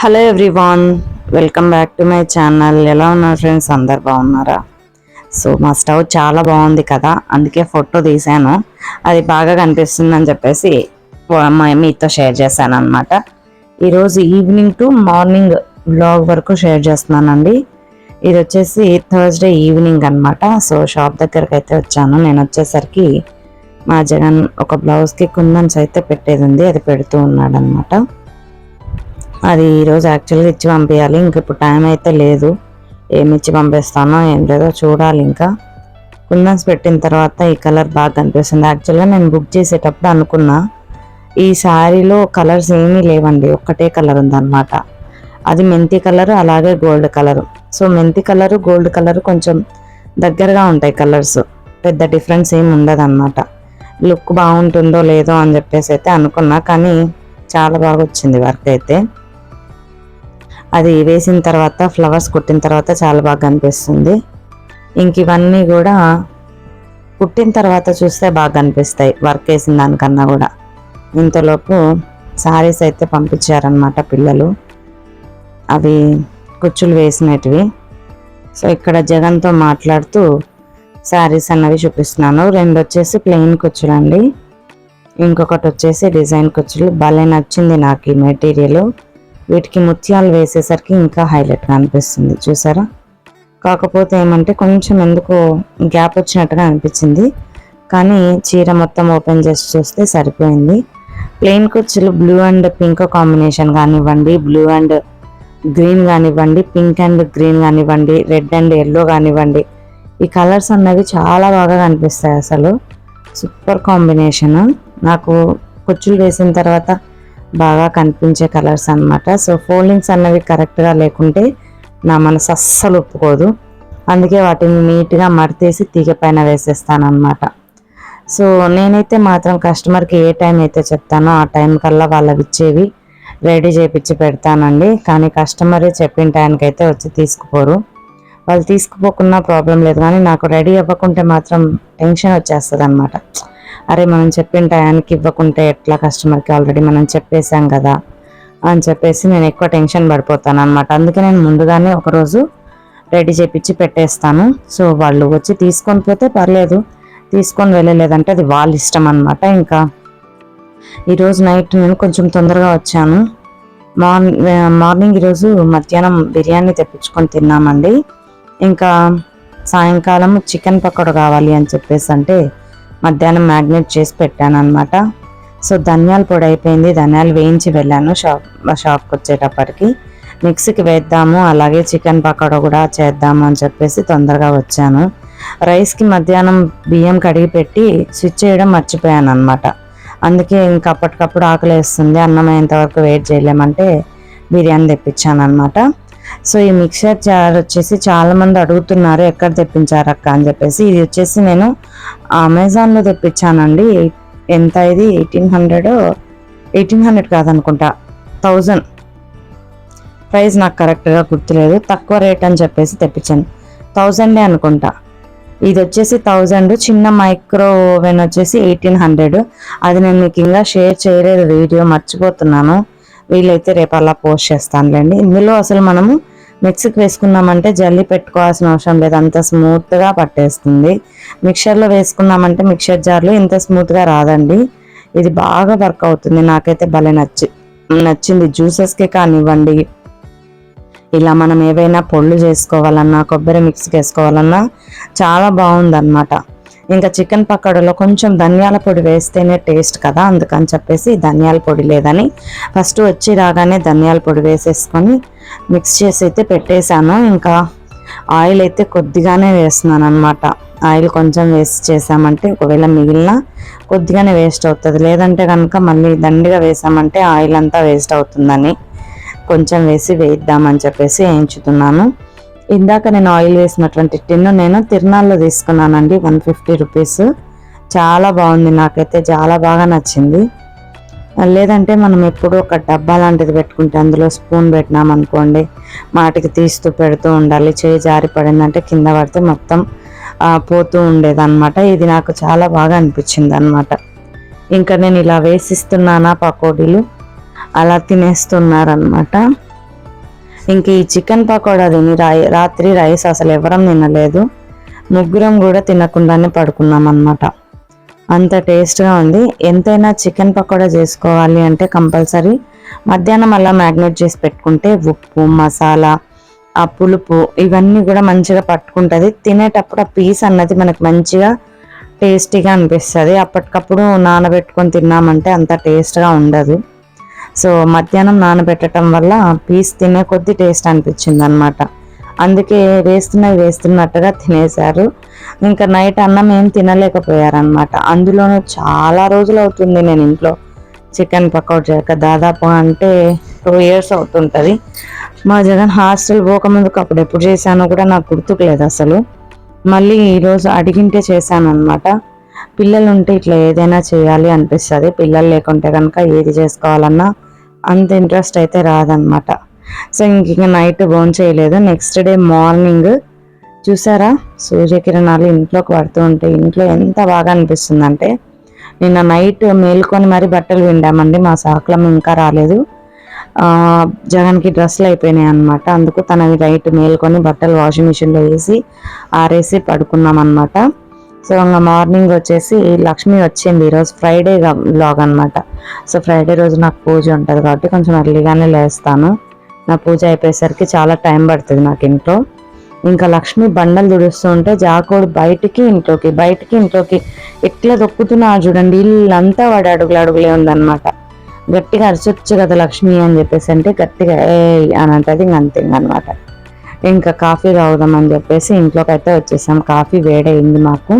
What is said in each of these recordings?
Hello everyone welcome back to my channel. ఎలా ఉన్నారు friends? అందరు బాగున్నారా? సో మా స్టవ్ చాలా బాగుంది కదా అందుకే ఫోటో తీశాను. అది బాగా కనిపిస్తుందని చెప్పేసి మీతో షేర్ చేశాను అనమాట ఈరోజు ఈవినింగ్ టు మార్నింగ్ బ్లాగ్ వరకు షేర్ చేస్తున్నానండి. ఇది వచ్చేసి థర్స్డే ఈవినింగ్ అన్నమాట. సో షాప్ దగ్గరకు అయితే వచ్చాను. నేను వచ్చేసరికి మా జగన్ ఒక బ్లౌజ్కి కుందన్స్ అయితే పెట్టేది ఉంది. అది పెడుతూ ఉన్నాడు అనమాట అది ఈరోజు యాక్చువల్గా ఇచ్చి పంపించాలి ఇంక ఇప్పుడు టైం అయితే లేదు. ఏమి ఇచ్చి పంపిస్తానో ఏం లేదో చూడాలి ఇంకా. కుందన్స్ పెట్టిన తర్వాత ఈ కలర్ బాగా కనిపిస్తుంది. యాక్చువల్గా నేను బుక్ చేసేటప్పుడు అనుకున్నా ఈ శారీలో కలర్స్ ఏమీ లేవండి. ఒక్కటే కలర్ ఉందన్నమాట. అది మెంతి కలర్ అలాగే గోల్డ్ కలర్ సో మెంతి కలర్ గోల్డ్ కలర్ కొంచెం దగ్గరగా ఉంటాయి కలర్స్ పెద్ద డిఫరెన్స్ ఏమి ఉండదు లుక్ బాగుంటుందో లేదో అని చెప్పేసి అయితే అనుకున్నా. కానీ చాలా బాగా వచ్చింది వర్క్ అయితే. అది వేసిన తర్వాత ఫ్లవర్స్ కుట్టిన తర్వాత చాలా బాగా కనిపిస్తుంది. ఇంక ఇవన్నీ కూడా కుట్టిన తర్వాత చూస్తే బాగా కనిపిస్తాయి వర్క్ వేసిన దానికన్నా కూడా. ఇంతలోపు శారీస్ అయితే పంపించారనమాట పిల్లలు. అవి కుచ్చులు వేసినటివి. సో ఇక్కడ జగన్తో మాట్లాడుతూ శారీస్ అన్నవి చూపిస్తున్నాను. రెండు వచ్చేసి ప్లెయిన్ కుచ్చులు అండి. ఇంకొకటి వచ్చేసి డిజైన్ కుచ్చులు. భలే నచ్చింది నాకు ఈ మెటీరియల్ వీటికి ముత్యాలు వేసేసరికి ఇంకా హైలైట్గా అనిపిస్తుంది. చూసారా? కాకపోతే ఏమంటే కొంచెం ఎందుకో గ్యాప్ వచ్చినట్టుగా అనిపించింది. కానీ చీర మొత్తం ఓపెన్ చేసి చూస్తే సరిపోయింది. ప్లెయిన్ కుర్చీలు బ్లూ అండ్ పింక్ కాంబినేషన్ కానివ్వండి బ్లూ అండ్ గ్రీన్ కానివ్వండి పింక్ అండ్ గ్రీన్ కానివ్వండి రెడ్ అండ్ ఎల్లో కానివ్వండి. ఈ కలర్స్ అన్నవి చాలా బాగా కనిపిస్తాయి అసలు. Super combination. నాకు కుచ్చులు వేసిన తర్వాత బాగా కనిపించే కలర్స్ అన్నమాట. సో ఫోల్డింగ్స్ అన్నవి కరెక్ట్గా లేకుంటే నా మనసు అస్సలు ఒప్పుకోదు. అందుకే వాటిని నీట్గా మడతేసి తీగ పైన వేసేస్తాను సో నేనైతే మాత్రం కస్టమర్కి ఏ టైం అయితే చెప్తానో ఆ టైం కల్లా వాళ్ళవి ఇచ్చేవి రెడీ చేపించి పెడతానండి. కానీ కస్టమరే చెప్పిన టైంకి అయితే వచ్చి తీసుకుపోరు. వాళ్ళు తీసుకుపోకున్నా ప్రాబ్లం లేదు. కానీ నాకు రెడీ అవ్వకుంటే మాత్రం టెన్షన్ వచ్చేస్తుంది అనమాట అరే మనం చెప్పిన టయానికి ఇవ్వకుంటే ఎట్లా కస్టమర్కి ఆల్రెడీ మనం చెప్పేశాం కదా అని చెప్పేసి నేను ఎక్కువ టెన్షన్ పడిపోతాను అనమాట అందుకే నేను ముందుగానే ఒకరోజు రెడీ చేపించి పెట్టేస్తాను. సో వాళ్ళు వచ్చి తీసుకొని పోతే పర్లేదు. తీసుకొని వెళ్ళలేదంటే అది వాళ్ళ ఇష్టం అనమాట ఇంకా ఈరోజు నైట్ నేను కొంచెం తొందరగా వచ్చాను. మార్నింగ్ మార్నింగ్ ఈరోజు మధ్యాహ్నం బిర్యానీ తెప్పించుకొని తిన్నామండి. ఇంకా సాయంకాలం చికెన్ పకోడ కావాలి అని చెప్పేసి అంటే మధ్యాహ్నం మ్యాగ్నేట్ చేసి పెట్టాను అనమాట సో ధనియాల పొడి అయిపోయింది. ధనియాలు వేయించి వెళ్ళాను షాప్ షాప్కి వచ్చేటప్పటికి. మిక్సీకి వేద్దాము అలాగే చికెన్ పకోడా కూడా చేద్దాము అని చెప్పేసి తొందరగా వచ్చాను. రైస్కి మధ్యాహ్నం బియ్యం కడిగి పెట్టి స్విచ్ చేయడం మర్చిపోయాను అనమాట అందుకే ఇంకా అప్పటికప్పుడు ఆకలి వేస్తుంది అన్నం అయ్యేంతవరకు వెయిట్ చేయలేమంటే బిర్యానీ తెప్పించాను అనమాట సో ఈ మిక్సర్ జార్ వచ్చేసి చాలా మంది అడుగుతున్నారు ఎక్కడ తెప్పించారు అక్క అని చెప్పేసి. ఇది వచ్చేసి నేను అమెజాన్లో తెప్పించానండి. ఎంత ఇది? ఎయిటీన్ హండ్రెడ్ ఎయిటీన్ హండ్రెడ్ కాదనుకుంటా థౌజండ్. ప్రైస్ నాకు కరెక్ట్గా గుర్తులేదు. తక్కువ రేట్ అని చెప్పేసి తెప్పించాను. థౌజండే అనుకుంటా. ఇది వచ్చేసి థౌజండ్. చిన్న మైక్రో ఓవెన్ వచ్చేసి ఎయిటీన్ హండ్రెడ్. అది నేను మీకు ఇంకా షేర్ చేయలేదు వీడియో మర్చిపోతున్నాను. వీలైతే రేపు అలా పోస్ట్ చేస్తానులేండి. ఇందులో అసలు మనము మిక్సీకి వేసుకున్నామంటే జల్లి పెట్టుకోవాల్సిన అవసరం లేదు. అంత స్మూత్గా పట్టేస్తుంది. మిక్చర్లో వేసుకున్నామంటే మిక్చర్ జార్లో ఇంత స్మూత్గా రాదండి. ఇది బాగా వర్క్ అవుతుంది. నాకైతే భలే నచ్చి నచ్చింది. జ్యూసెస్కి కానివ్వండి. ఇలా మనం ఏవైనా పొళ్ళు చేసుకోవాలన్నా కొబ్బరి మిక్స్కి వేసుకోవాలన్నా చాలా బాగుందన్నమాట. ఇంకా చికెన్ పకోడీలో కొంచెం ధనియాల పొడి వేస్తేనే టేస్ట్ కదా అందుకని చెప్పేసి ధనియాల పొడి లేదని. ఫస్ట్ వచ్చి రాగానే ధనియాల పొడి వేసేసుకొని మిక్స్ చేసి అయితే పెట్టేశాను. ఇంకా ఆయిల్ అయితే కొద్దిగానే వేస్తున్నాను అనమాట ఆయిల్ కొంచెం వేస్ట్ చేసామంటే ఒకవేళ మిగిలిన కొద్దిగానే వేస్ట్ అవుతుంది. లేదంటే కనుక మళ్ళీ దండిగా వేసామంటే ఆయిల్ అంతా వేస్ట్ అవుతుందని కొంచెం వేసి వేయిద్దామని చెప్పేసి వేయించుతున్నాను. ఇందాక నేను ఆయిల్ వేసినటువంటి టిన్ను నేను తిరునాళ్ళలో తీసుకున్నానండి వన్ ఫిఫ్టీ రూపీస్ చాలా బాగుంది నాకైతే చాలా బాగా నచ్చింది. లేదంటే మనం ఎప్పుడూ ఒక డబ్బా లాంటిది పెట్టుకుంటే అందులో స్పూన్ పెట్టినాం అనుకోండి మాటికి తీస్తూ పెడుతూ ఉండాలి చేయి జారి పడిందంటే కింద పడితే మొత్తం పోతూ ఉండేది అనమాట ఇది నాకు చాలా బాగా అనిపించింది అనమాట ఇంకా నేను ఇలా వేసిస్తున్నానా పకోడీలు అలా తినేస్తున్నారనమాట ఇంక ఈ చికెన్ పకోడా తిని రా- రాత్రి రైస్ అసలు ఎవరం తినలేదు. ముగ్గురం కూడా తినకుండానే పడుకున్నాం అన్నమాట అంత టేస్ట్గా ఉంది. ఎంతైనా చికెన్ పకోడా చేసుకోవాలి అంటే కంపల్సరీ మధ్యాహ్నం అలా మ్యాగ్నేట్ చేసి పెట్టుకుంటే ఉప్పు మసాలా ఆ పులుపు ఇవన్నీ కూడా మంచిగా పట్టుకుంటుంది. తినేటప్పుడు ఆ పీస్ అన్నది మనకు మంచిగా టేస్టీగా అనిపిస్తుంది. అప్పటికప్పుడు నానబెట్టుకొని తిన్నామంటే అంత టేస్ట్గా ఉండదు. సో మధ్యాహ్నం నానబెట్టడం వల్ల పీస్ తినే కొద్ది టేస్ట్ అనిపించింది అనమాట అందుకే వేస్తున్నవి వేస్తున్నట్టుగా తినేశారు. ఇంకా నైట్ అన్నం ఏం తినలేకపోయారనమాట అందులోనూ చాలా రోజులు అవుతుంది నేను ఇంట్లో చికెన్ పకోడ్ చేయక. దాదాపు అంటే టూ ఇయర్స్ అవుతుంటుంది. మా జగన్ హాస్టల్ పోకముందుకు అప్పుడు ఎప్పుడు చేశానో కూడా నాకు గుర్తుకులేదు అసలు. మళ్ళీ ఈరోజు అడిగింటే చేశాను అనమాట పిల్లలు ఉంటే ఇట్లా ఏదైనా చేయాలి అనిపిస్తుంది. పిల్లలు లేకుంటే కనుక ఏది చేసుకోవాలన్నా అంత ఇంట్రెస్ట్ అయితే రాదనమాట సో ఇంక నైట్ బోన్ చేయలేదు. నెక్స్ట్ డే మార్నింగ్ చూసారా? సూర్యకిరణాలు ఇంట్లోకి పడుతూ ఉంటే ఇంట్లో ఎంత బాగా అనిపిస్తుంది అంటే నిన్న నైట్ మేల్కొని మరి బట్టలు విండామండి. మా సాకులం ఇంకా రాలేదు. జగన్కి డ్రెస్సులు అయిపోయినాయి అనమాట అందుకు తనవి నైట్ మేల్కొని బట్టలు వాషింగ్ మిషన్లో వేసి ఆరేసి పడుకున్నాం అనమాట సో ఇంకా మార్నింగ్ వచ్చేసి లక్ష్మి వచ్చింది. ఈరోజు ఫ్రైడే బ్లాగ్ అనమాట సో ఫ్రైడే రోజు నాకు పూజ ఉంటుంది కాబట్టి కొంచెం అర్లీగానే లేస్తాను. నా పూజ అయిపోయేసరికి చాలా టైం పడుతుంది నాకు ఇంట్లో. ఇంకా లక్ష్మి బండలు దుడుస్తూ ఉంటే జాకోడు బయటికి ఇంట్లోకి బయటికి ఇంట్లోకి ఎట్లా దొక్కుతున్నా చూడండి. ఇల్లంతా వాడు అడుగులు అడుగులే ఉందన్నమాట. గట్టిగా అరచొచ్చు కదా లక్ష్మి అని చెప్పేసి అంటే గట్టిగా ఏ అని అంటది ఇంక అంతే అనమాట ఇంకా కాఫీ తాగుదామని చెప్పేసి ఇంట్లోకి అయితే వచ్చేసాం. కాఫీ వేడైంది మాకు.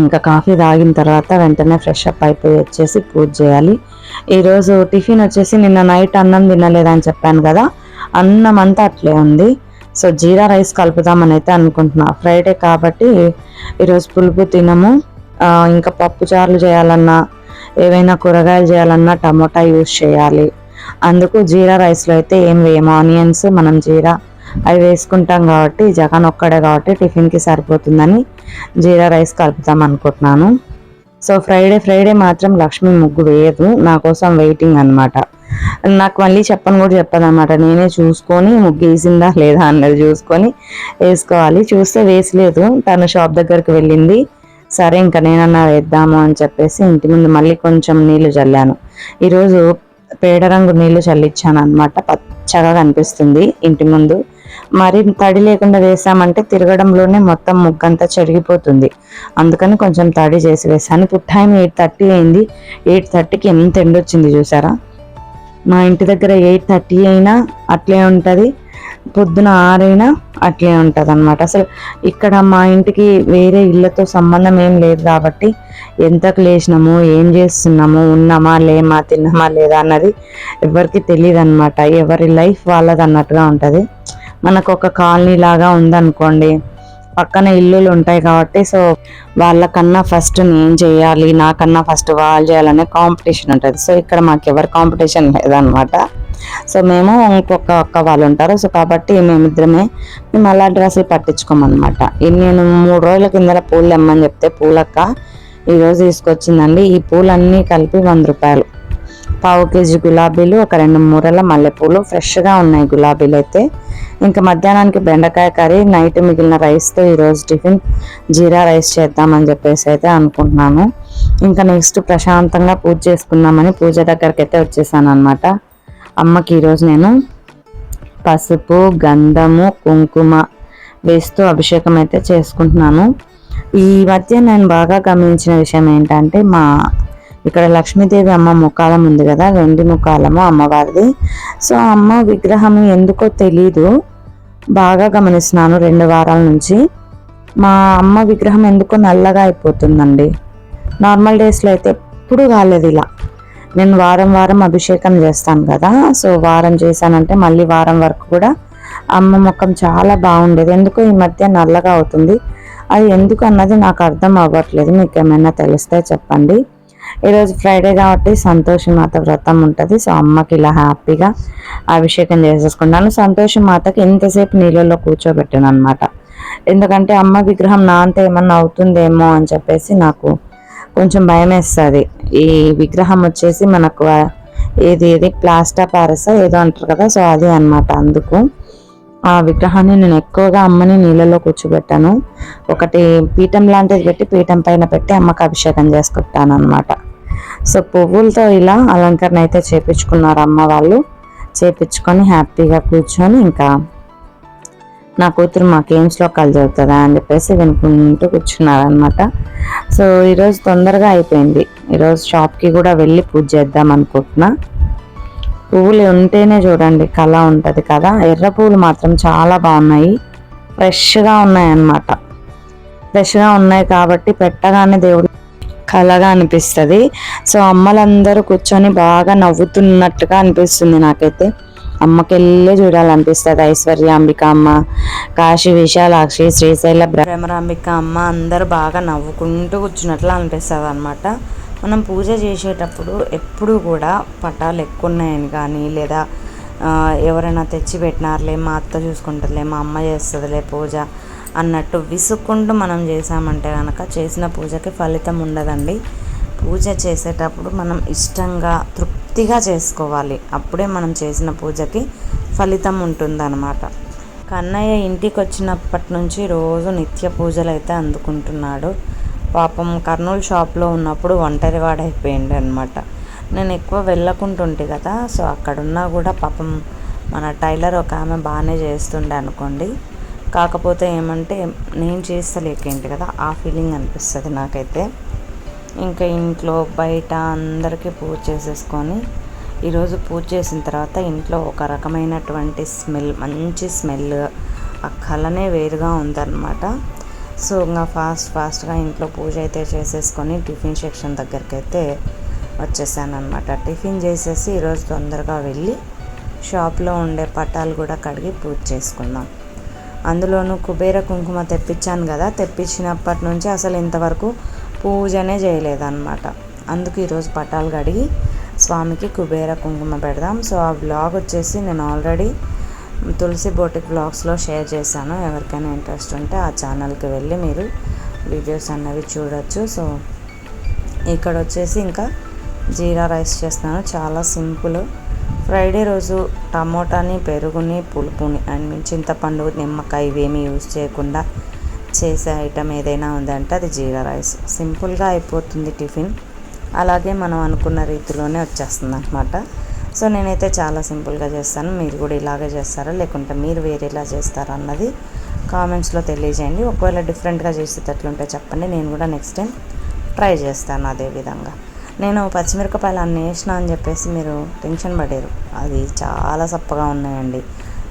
ఇంకా కాఫీ తాగిన తర్వాత వెంటనే ఫ్రెష్ అప్ అయిపోయి వచ్చేసి పూజ చేయాలి. ఈరోజు టిఫిన్ వచ్చేసి నిన్న నైట్ అన్నం తినలేదని చెప్పాను కదా అన్నం అంతా అట్లే ఉంది. సో జీరా రైస్ కలుపుదామని అయితే అనుకుంటున్నా. ఫ్రైడే కాబట్టి ఈరోజు పులుపు తినము. ఇంకా పప్పు చారులు చేయాలన్నా ఏవైనా కూరగాయలు చేయాలన్నా టమోటా యూస్ చేయాలి. అందుకు జీరా రైస్లో అయితే ఏం వేయము. ఆనియన్స్ మనం జీరా అవి వేసుకుంటాం కాబట్టి జగన్ ఒక్కడే కాబట్టి టిఫిన్కి సరిపోతుందని జీరా రైస్ కలుపుతాం అనుకుంటున్నాను. సో ఫ్రైడే ఫ్రైడే మాత్రం లక్ష్మి ముగ్గు వేయదు. నా కోసం వెయిటింగ్ అన్నమాట. నాకు మళ్ళీ చెప్పని కూడా చెప్పదనమాట నేనే చూసుకొని ముగ్గు వేసిందా లేదా అన్నది చూసుకొని వేసుకోవాలి. చూస్తే వేసలేదు. తను షాప్ దగ్గరికి వెళ్ళింది. సరే ఇంకా నేనన్నా వేద్దాము అని చెప్పేసి ఇంటి ముందు మళ్ళీ కొంచెం నీళ్ళు చల్లాను. ఈరోజు పేడ రంగు నీళ్ళు చల్లించాను అనమాట పచ్చగా కనిపిస్తుంది ఇంటి ముందు. మరి తడి లేకుండా వేసామంటే తిరగడంలోనే మొత్తం ముగ్గంతా చెరిగిపోతుంది. అందుకని కొంచెం తడి చేసి వేసాను. ఇప్పుడు టైం ఎయిట్ థర్టీ అయింది. ఎయిట్ థర్టీకి ఎంత ఎండ వచ్చింది చూసారా? మా ఇంటి దగ్గర ఎయిట్ థర్టీ అయినా అట్లే ఉంటుంది. పొద్దున ఆరైనా అట్లే ఉంటుంది అనమాట అసలు ఇక్కడ మా ఇంటికి వేరే ఇళ్ళతో సంబంధం ఏం లేదు కాబట్టి ఎంతకు లేచినాము ఏం చేస్తున్నాము ఉన్నామా లేమా తిన్నామా లేదా అన్నది ఎవరికి తెలియదు అనమాట ఎవరి లైఫ్ వాళ్ళది అన్నట్టుగా ఉంటుంది. మనకు ఒక కాలనీ లాగా ఉందనుకోండి పక్కన ఇల్లులు ఉంటాయి కాబట్టి సో వాళ్ళకన్నా ఫస్ట్ నేను చేయాలి నాకన్నా ఫస్ట్ వాళ్ళు చేయాలనే కాంపిటీషన్ ఉంటుంది. సో ఇక్కడ మాకు ఎవరు కాంపిటీషన్ లేదనమాట. సో మేము ఇంకొక అక్క వాళ్ళు ఉంటారు సో కాబట్టి మేమిద్దరమే మేము అలా డ్రెస్సులు పట్టించుకోమన్నమాట నేను మూడు రోజుల కింద పూలు ఇమ్మని చెప్తే పూలక్క ఈరోజు తీసుకొచ్చిందండి ఈ పూలన్నీ కలిపి వంద రూపాయలు. పావు కేజీ గులాబీలు ఒక రెండు మూరల మల్లెపూలు ఫ్రెష్గా ఉన్నాయి గులాబీలు అయితే ఇంకా మధ్యాహ్నానికి బెండకాయ కర్రీ నైట్ మిగిలిన రైస్తో ఈరోజు టిఫిన్. జీరా రైస్ చేద్దామని చెప్పేసి అయితే అనుకుంటున్నాను. ఇంకా నెక్స్ట్ ప్రశాంతంగా పూజ చేసుకుందామని పూజ దగ్గరికి అయితే వచ్చేసాను అనమాట అమ్మకి ఈరోజు నేను పసుపు గంధము కుంకుమ వేస్తూ అభిషేకం అయితే చేసుకుంటున్నాను. ఈ మధ్య నేను బాగా గమనించిన విషయం ఏంటంటే మా ఇక్కడ లక్ష్మీదేవి అమ్మ ముఖాలం ఉంది కదా వెండి ముఖాలము అమ్మవారిది. సో అమ్మ విగ్రహం ఎందుకో తెలీదు. బాగా గమనిస్తున్నాను రెండు వారాల నుంచి. మా అమ్మ విగ్రహం ఎందుకో నల్లగా అయిపోతుందండి. నార్మల్ డేస్లో అయితే ఎప్పుడు కాలేదు ఇలా. నేను వారం వారం అభిషేకం చేస్తాను కదా సో వారం చేశానంటే మళ్ళీ వారం వరకు కూడా అమ్మ ముఖం చాలా బాగుండేది. ఎందుకో ఈ మధ్య నల్లగా అవుతుంది. అది ఎందుకు అన్నది నాకు అర్థం అవ్వట్లేదు. మీకు ఏమైనా తెలిస్తే చెప్పండి. ఈరోజు ఫ్రైడే కాబట్టి సంతోషి మాత వ్రతం ఉంటుంది. సో అమ్మకి ఇలా హ్యాపీగా అభిషేకం చేసేసుకున్నాను. సంతోషి మాతకి ఇంతసేపు నీళ్ళలో కూర్చోబెట్టాను అనమాట ఎందుకంటే అమ్మ విగ్రహం నా అంతా ఏమన్నా అవుతుందేమో అని చెప్పేసి నాకు కొంచెం భయం వేస్తుంది ఈ విగ్రహం వచ్చేసి మనకు ఇది ఏది ఏది ప్లాస్టర్ ఏదో అంటారు కదా? సో అది అన్నమాట అందుకు. ఆ విగ్రహాన్ని నేను ఎక్కువగా అమ్మని నీళ్ళలో కూర్చోబెట్టాను. ఒకటి పీఠం లాంటిది పెట్టి పీఠం పైన పెట్టి అమ్మకి అభిషేకం చేసుకుంటాను అనమాట సో పువ్వులతో ఇలా అలంకరణ అయితే చేపించుకున్నారు అమ్మ వాళ్ళు. చేపించుకొని హ్యాపీగా కూర్చొని ఇంకా నా కూతురు మాకేం శ్లోకాలు చదువుతుందా అని చెప్పేసి వినుకుంటూ కూర్చున్నారనమాట సో ఈరోజు తొందరగా అయిపోయింది. ఈరోజు షాప్కి కూడా వెళ్ళి పూజ చేద్దాం అనుకుంటున్నా. పువ్వులు ఉంటేనే చూడండి కళ ఉంటుంది కదా. ఎర్ర పువ్వులు మాత్రం చాలా బాగున్నాయి. ఫ్రెష్గా ఉన్నాయి అన్నమాట ఫ్రెష్గా ఉన్నాయి కాబట్టి పెట్టగానే దేవుడు కళగా అనిపిస్తుంది. సో అమ్మలందరూ కూర్చొని బాగా నవ్వుతున్నట్టుగా అనిపిస్తుంది నాకైతే. అమ్మకెళ్ళే చూడాలనిపిస్తుంది. ఐశ్వర్య అంబిక అమ్మ కాశీ విశాలాక్షి శ్రీశైల భ్రమరాంబిక అమ్మ అందరూ బాగా నవ్వుకుంటూ కూర్చున్నట్లు అనిపిస్తుంది అనమాట మనం పూజ చేసేటప్పుడు ఎప్పుడు కూడా పటాలు ఎక్కువ ఉన్నాయని కానీ లేదా ఎవరైనా తెచ్చి పెట్టినారులే మా అత్త చూసుకుంటుందిలే మా అమ్మ చేస్తుందిలే పూజ అన్నట్టు విసుక్కుంటూ మనం చేసామంటే కనుక చేసిన పూజకి ఫలితం ఉండదండి. పూజ చేసేటప్పుడు మనం ఇష్టంగా తృప్తిగా చేసుకోవాలి. అప్పుడే మనం చేసిన పూజకి ఫలితం ఉంటుందన్నమాట. కన్నయ్య ఇంటికి వచ్చినప్పటి నుంచి రోజు నిత్య పూజలు అయితే అందుకుంటున్నాడు. పాపం కర్నూలు షాప్లో ఉన్నప్పుడు ఒంటరివాడైపోయింది అనమాట నేను ఎక్కువ వెళ్ళకుంటుంటే కదా సో అక్కడున్నా కూడా పాపం మన టైలర్ ఒక ఆమె బాగానే చేస్తుండే అనుకోండి. కాకపోతే ఏమంటే నేను చేస్తలేకేంటి కదా ఆ ఫీలింగ్ అనిపిస్తుంది నాకైతే. ఇంకా ఇంట్లో బయట అందరికీ పూజ చేసేసుకొని ఈరోజు పూజ చేసిన తర్వాత ఇంట్లో ఒక రకమైనటువంటి స్మెల్ మంచి స్మెల్ ఆ కళనే వేరుగా ఉందన్నమాట. సో ఇంకా ఫాస్ట్ ఫాస్ట్గా ఇంట్లో పూజ అయితే చేసేసుకొని టిఫిన్ సెక్షన్ దగ్గరికి అయితే వచ్చేసాను అనమాట టిఫిన్ చేసేసి ఈరోజు తొందరగా వెళ్ళి షాప్లో ఉండే పటాలు కూడా కడిగి పూజ చేసుకుందాం. అందులోనూ కుబేర కుంకుమ తెప్పించాను కదా తెప్పించినప్పటి నుంచి అసలు ఇంతవరకు పూజనే చేయలేదన్నమాట. అందుకు ఈరోజు పటాలు కడిగి స్వామికి కుబేర కుంకుమ పెడదాం. సో ఆ బ్లాగ్ వచ్చేసి నేను ఆల్రెడీ తులసి బోటిక్ బ్లాగ్స్లో షేర్ చేశాను. ఎవరికైనా ఇంట్రెస్ట్ ఉంటే ఆ ఛానల్కి వెళ్ళి మీరు వీడియోస్ అన్నవి చూడొచ్చు. సో ఇక్కడ వచ్చేసి ఇంకా జీరా రైస్ చేస్తున్నాను. చాలా సింపుల్. ఫ్రైడే రోజు టమోటాని పెరుగుని పులుపుని అండ్ మీన్ చింతపండు నిమ్మకాయ ఇవేమీ యూజ్ చేయకుండా చేసే ఐటమ్ ఏదైనా ఉందంటే అది జీరా రైస్. సింపుల్గా అయిపోతుంది టిఫిన్. అలాగే మనం అనుకున్న రీతిలోనే వచ్చేస్తుంది అనమాట సో నేనైతే చాలా సింపుల్గా చేస్తాను. మీరు కూడా ఇలాగే చేస్తారా? లేకుంటే మీరు వేరేలా చేస్తారా అన్నది కామెంట్స్లో తెలియజేయండి. ఒకవేళ డిఫరెంట్గా చేసేటట్లుంటే చెప్పండి. నేను కూడా నెక్స్ట్ టైం ట్రై చేస్తాను అదే విధంగా. నేను పచ్చిమిరపకాయలు అన్నీ వేసిన అని చెప్పేసి మీరు టెన్షన్ పడారు. అది చాలా సప్పగా ఉన్నాయండి.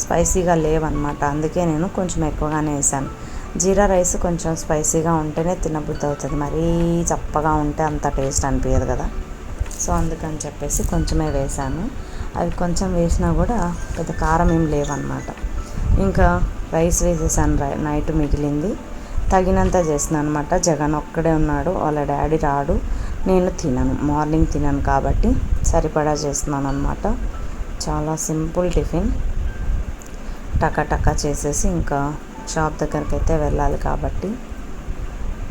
స్పైసీగా లేవన్నమాట. అందుకే నేను కొంచెం ఎక్కువగానే వేసాను జీరా రైస్ కొంచెం స్పైసీగా ఉంటేనే తినబుద్ధి అవుతుంది. మరీ చప్పగా ఉంటే అంత టేస్ట్ అనిపించదు కదా. సో అందుకని చెప్పేసి కొంచెమే వేసాను అవి కొంచెం వేసినా కూడా పెద్ద కారం ఏం లేవన్నమాట. ఇంకా రైస్ వేసేసాను రై- నైట్ మిగిలింది. తగినంత చేస్తున్నాను అనమాట జగన్ ఒక్కడే ఉన్నాడు. వాళ్ళ డాడీ రాడు. నేను తినను. మార్నింగ్ తినను కాబట్టి సరిపడా చేస్తున్నాను అనమాట చాలా సింపుల్ టిఫిన్. టకా చేసేసి ఇంకా షాప్ దగ్గరికి అయితే వెళ్ళాలి కాబట్టి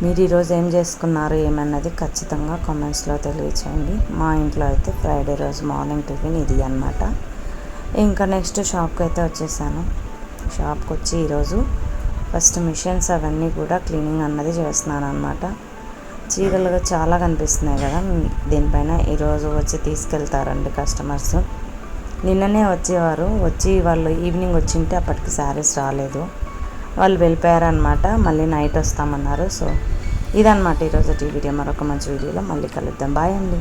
మీరు ఈరోజు ఏం చేసుకున్నారు ఏమన్నది ఖచ్చితంగా కామెంట్స్లో తెలియచేయండి. మా ఇంట్లో అయితే ఫ్రైడే రోజు మార్నింగ్ టిఫిన్ ఇది అన్నమాట. ఇంకా నెక్స్ట్ షాప్కి అయితే వచ్చేసాను. షాప్కి వచ్చి ఈరోజు ఫస్ట్ మిషన్స్ అవన్నీ కూడా క్లీనింగ్ అన్నది చేస్తున్నాను అనమాట చీరలుగా చాలా కనిపిస్తున్నాయి కదా దీనిపైన ఈరోజు వచ్చి తీసుకెళ్తారండి కస్టమర్స్ నిన్ననే వచ్చేవారు వచ్చి వాళ్ళు ఈవినింగ్ వచ్చింటే అప్పటికి శారీస్ రాలేదు. వాళ్ళు వెళ్ళిపోయారనమాట మళ్ళీ నైట్ వస్తామన్నారు. సో ఇదనమాట ఈరోజు వీడియో. మరొక మంచి వీడియోలో మళ్ళీ కలుద్దాం. బాయ్ అండి.